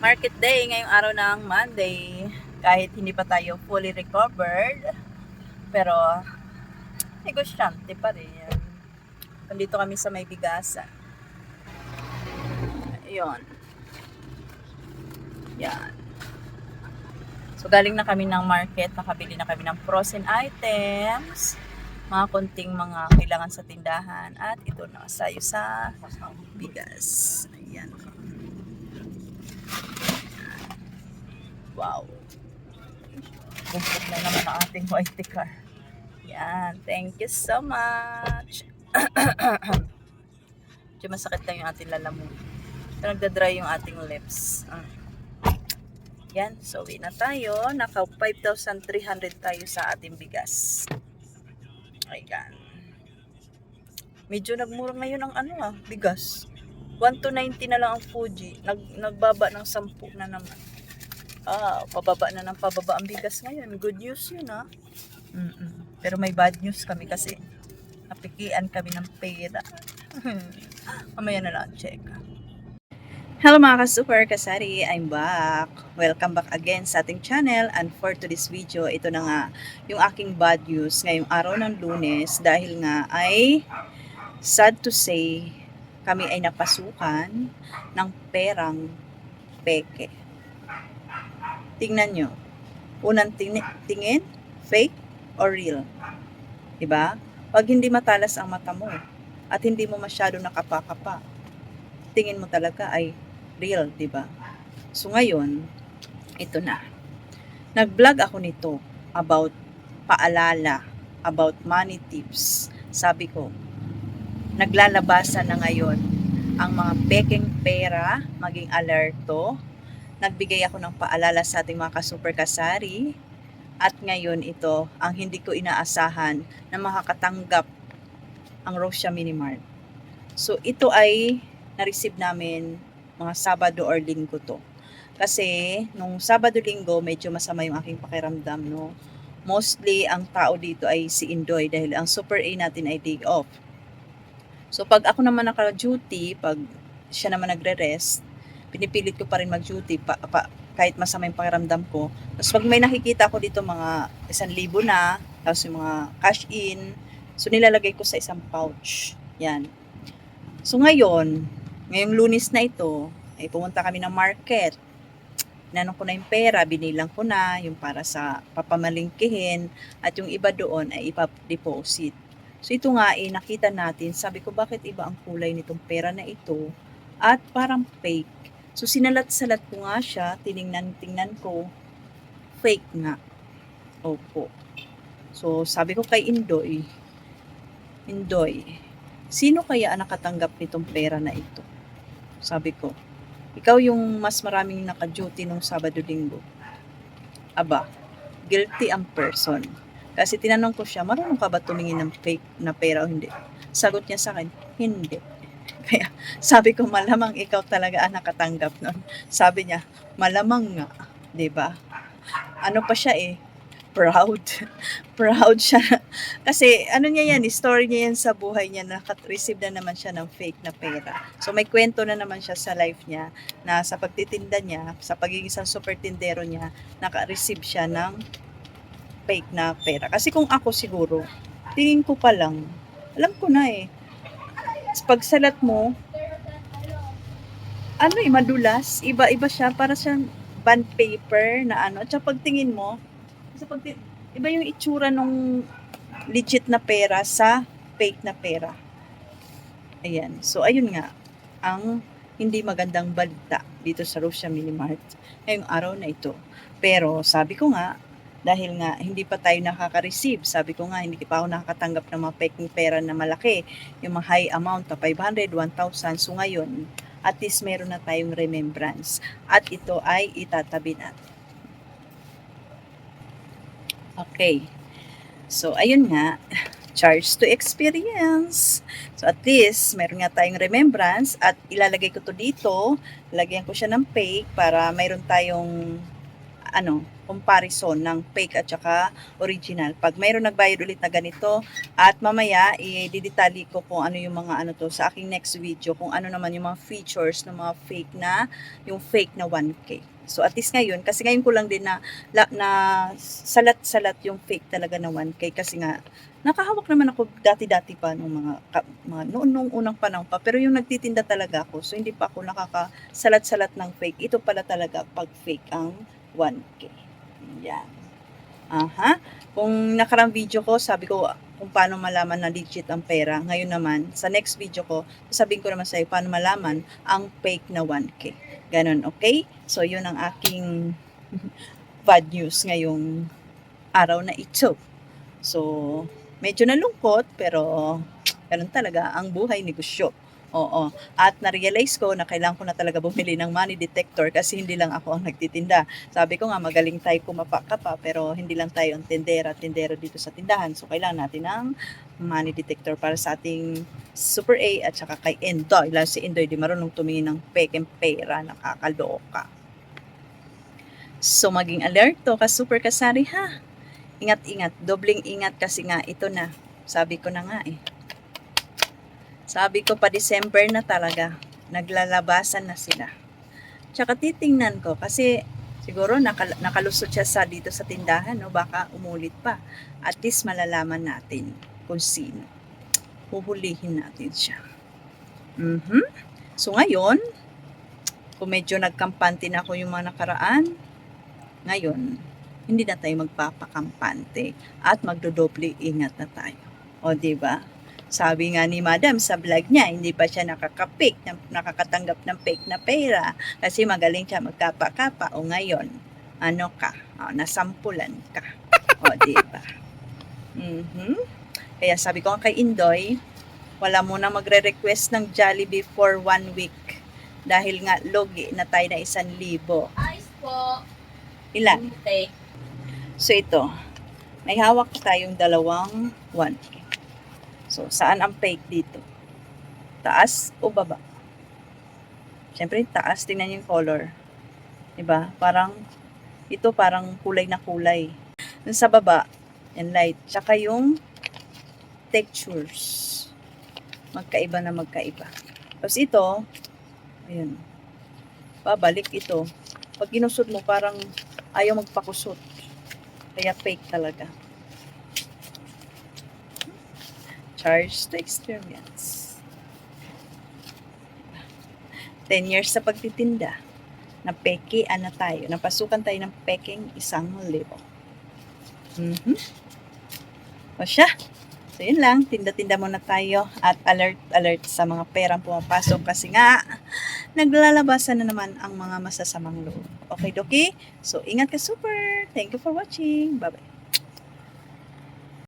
market day ngayong araw ng Monday. Kahit hindi pa tayo fully recovered, pero negosyante pa rin. Nandito kami sa may bigasan. Ayun. Yan. So, galing na kami ng market. Nakabili na kami ng frozen items. Mga konting mga kailangan sa tindahan. At ito na sayo sa bigas. Ayan. Wow. Bumpok na naman ang ating white car. Yan. Thank you so much. Medyo masakit lang yung ating lalamunan. So, nagda-dry yung ating lips. Ah. Yan. So, uwi na tayo. Naka 5,300 tayo sa ating bigas. Ayan. Medyo nagmura ngayon ang ano ah, bigas. 1 to 90 na lang ang Fuji. Nag, nagbaba ng 10 na naman. Ah, pababa na ng pababa ang bigas ngayon. Good news yun ah. Mm-mm. Pero may bad news kami kasi napikian kami ng pera. Mamaya na lang check. Hello mga ka-super kasari, I'm back. Welcome back again sa ating channel and for today's video, ito na nga yung aking bad news ngayong araw ng lunes dahil nga ay sad to say kami ay napasukan ng perang peke. Tingnan nyo. Unang ting- tingin, fake or real. Diba? Pag hindi matalas ang mata mo at hindi mo masyado nakapakapa, tingin mo talaga ay real, 'di ba? So ngayon, ito na. Nag-vlog ako nito about paalala, about money tips. Sabi ko, naglalabasan na ngayon ang mga peking pera, maging alerto. Nagbigay ako ng paalala sa ating mga ka-super kasari. At ngayon ito ang hindi ko inaasahan na makakatanggap ang Rosia Minimart. So ito ay na-receive namin mga Sabado or Linggo to. Kasi nung Sabado Linggo medyo masama yung aking pakiramdam no. Mostly ang tao dito ay si Indoy dahil ang Super A natin ay day off. So pag ako naman naka-duty, pag siya naman nagre-rest, pinipilit ko pa rin mag-duty pa, pa, kahit masama yung pakiramdam ko. Tapos pag may nakikita ako dito mga isang libo na, tapos yung mga cash in, so nilalagay ko sa isang pouch. Yan. So ngayon, ngayong lunis na ito, ay pumunta kami ng market. Nanong ko na yung pera, binilang ko na, yung para sa papamalingkihin, at yung iba doon ay ipadeposit. So ito nga eh, nakita natin, sabi ko bakit iba ang kulay nitong pera na ito, at parang fake. So sinalat-salat ko nga siya, tiningnan-tingnan ko, fake nga. Opo. So sabi ko kay Indoy, Indoy, sino kaya ang nakatanggap nitong pera na ito? Sabi ko, ikaw yung mas maraming naka-duty nung Sabado-Linggo. Aba, guilty ang person. Kasi tinanong ko siya, marunong ka ba tumingin ng fake na pera o hindi? Sagot niya sa akin, hindi. Kaya sabi ko, malamang ikaw talaga ang nakatanggap nun. Sabi niya, malamang nga, ba? Ano pa siya eh, proud. proud siya. Kasi ano niya yan, story niya yan sa buhay niya, naka-receive na naman siya ng fake na pera. So may kwento na naman siya sa life niya na sa pagtitinda niya, sa pagiging isang super tindero niya, naka-receive siya ng fake na pera. Kasi kung ako siguro, tingin ko pa lang, alam ko na eh, pag salat mo, ano eh, madulas, iba-iba siya, para siyang bond paper na ano, at pagtingin mo, sa pagti- iba yung itsura nung legit na pera sa fake na pera. Ayan. So, ayun nga, ang hindi magandang balita dito sa Rosia Minimart ngayong araw na ito. Pero, sabi ko nga, dahil nga hindi pa tayo nakaka-receive, sabi ko nga, hindi pa ako nakakatanggap ng mga peking pera na malaki, yung mga high amount na 500, 1,000. So, ngayon, at least meron na tayong remembrance. At ito ay itatabi natin. Okay. So, ayun nga, charge to experience. So, at least, meron nga tayong remembrance at ilalagay ko to dito. Lagyan ko siya ng fake para mayroon tayong ano, comparison ng fake at saka original. Pag mayroon nagbayad ulit na ganito, at mamaya, i-didetali ko kung ano yung mga ano to sa aking next video, kung ano naman yung mga features ng mga fake na, yung fake na 1K. So at least ngayon, kasi ngayon ko lang din na, la, na salat-salat yung fake talaga na 1K kasi nga, nakahawak naman ako dati-dati pa nung mga, ka, mga noon nung unang panahon pa. Pero yung nagtitinda talaga ako, so hindi pa ako nakakasalat-salat ng fake. Ito pala talaga pag fake ang 1K. Yan. Aha. Kung nakarang video ko, sabi ko kung paano malaman na legit ang pera. Ngayon naman, sa next video ko, sasabihin ko naman sa'yo paano malaman ang fake na 1K. Ganon, okay? So, yun ang aking bad news ngayong araw na ito. So, medyo nalungkot, pero ganun talaga ang buhay negosyo. Oo. At na-realize ko na kailangan ko na talaga bumili ng money detector kasi hindi lang ako ang nagtitinda. Sabi ko nga magaling tayo kumapa-kapa pero hindi lang tayo ang tendera, tendero dito sa tindahan. So kailangan natin ng money detector para sa ating Super A at saka kay Endoy. Lalo si Endoy di marunong tumingin ng pekeng pera, nakakaloka. So maging alerto ka super kasari ha. Ingat-ingat, dobling ingat kasi nga ito na. Sabi ko na nga eh. Sabi ko pa December na talaga, naglalabasan na sila. Tsaka titingnan ko kasi siguro nakal- nakalusot siya sa dito sa tindahan, no? baka umulit pa. At least malalaman natin kung sino. Huhulihin natin siya. Mhm. So ngayon, kung medyo nagkampante na ako yung mga nakaraan, ngayon, hindi na tayo magpapakampante at magdodoble ingat na tayo. O, di ba? Sabi nga ni Madam sa vlog niya, hindi pa siya nakakapik, nakakatanggap ng fake na pera kasi magaling siya magkapa-kapa. O ngayon, ano ka? O, nasampulan ka. O, di ba? Mhm. Kaya sabi ko kay Indoy, wala muna magre-request ng Jollibee for one week dahil nga logi na tayo na isang libo. Ayos po. Ilan? So ito, may hawak tayong dalawang 1K. So, saan ang fake dito? Taas o baba? Siyempre, taas. Tingnan niyo yung color. 'Di ba? Parang, ito parang kulay na kulay. Dun sa baba, yan light. Tsaka yung textures. Magkaiba na magkaiba. Tapos ito, ayun. Babalik ito. Pag ginusot mo, parang ayaw magpakusot. Kaya fake talaga. Charge to experience. 10 years sa pagtitinda. Na peke, ano tayo. Napasukan tayo ng peking isang libo. Mhm. O siya. So, yun lang. Tinda-tinda muna tayo. At alert, alert sa mga perang pumapasok. Kasi nga, naglalabasan na naman ang mga masasamang loob. Okay, Doki? So, ingat ka super. Thank you for watching. Bye-bye.